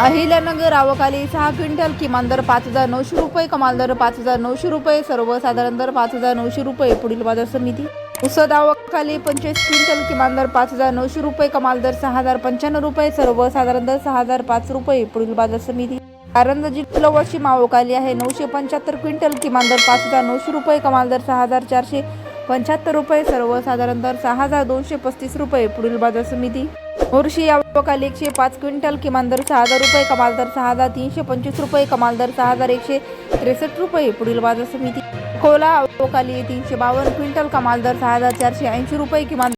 अहिल्यानगर आवकाली सहा क्विंटल किमान दर पाच हजार नऊशे रुपये कमाल दर पाच हजार नऊशे रुपये सर्वसाधारण दर पाच हजार नऊशे रुपये. पुढील बाजार समिती. उसद आवकाली पंचवीस क्विंटल किमान दर पाच हजार नऊशे रुपये कमाल दर सहा हजार पंच्याण्णव रुपये सर्वसाधारण दर सहा हजार पाच रुपये. पुढील बाजार समिती. कारंजा जिल्हा वाशिम आवकाली आहे नऊशे पंच्याहत्तर क्विंटल किमान दर पाच हजार नऊशे रुपये कमाल दर सहा हजार चारशे पंच्याहत्तर रुपये सर्वसाधारण दर सहा हजार दोनशे पस्तीस रुपये पुढील बाजार समिती. मोर्शी आवकाल एकशे पाच क्विंटल किमान दर सहा हजार रुपये कमाल दर सहा हजार तीनशे पंचवीस रुपये कमाल दर सहा हजार एकशे त्रेसष्ट रुपये पुढील बाजार समिती. अकोला अवकाली तीनशे बावन्न क्विंटल कमाल दर सहा हजार चारशे ऐंशी रुपये किमान